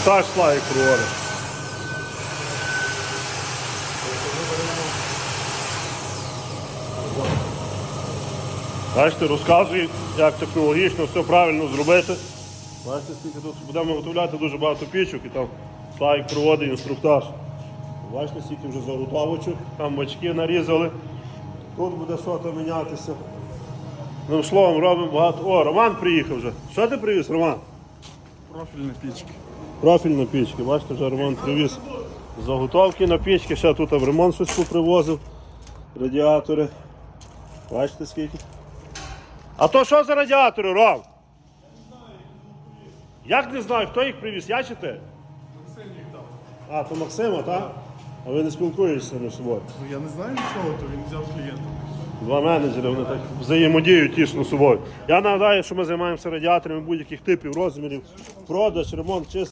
Інструктаж Славік проводить. Бачите, розказує, як технологічно все правильно зробити. Бачите, скільки тут будемо виготовляти дуже багато пічок і там Славік проводить інструктаж. Бачите, скільки вже заготовочок, там бачки нарізали. Тут буде сота мінятися. Одним словом, робимо багато. О, Роман приїхав вже. Що ти привіз, Роман? Профільні пічки. Профіль на пічки. Бачите, вже Роман привіз заготовки на пічки. Ще тут в ремонт щось попривозив. Радіатори. Бачите скільки? А то що за радіатори, Ром? Як не знаю, хто їх привіз? Я чи ти? Максим їх дав. А, то Максима, так? А ви не спілкуєтеся між собою? Ну я не знаю нічого, то він взяв клієнта. Два менеджери, вони так взаємодіють тісно собою. Я нагадаю, що ми займаємося радіаторами будь-яких типів, розмірів, продаж, ремонт, чистий.